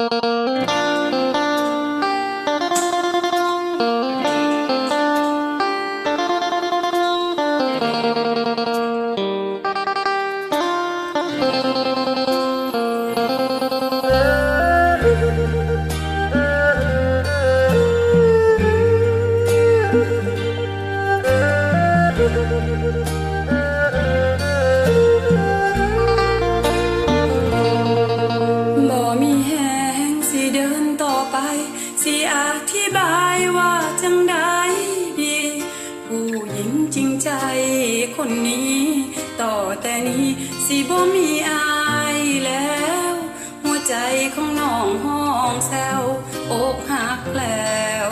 Música ธิบายว่าจังใดดี ผู้หญิงจริงใจคนนี้ ต่อแต่นี้สิบ่มีอายแล้ว หัวใจของน้องห้องแซวอกหักแล้ว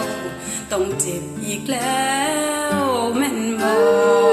ต้องเจ็บอีกแล้วแม่นบอก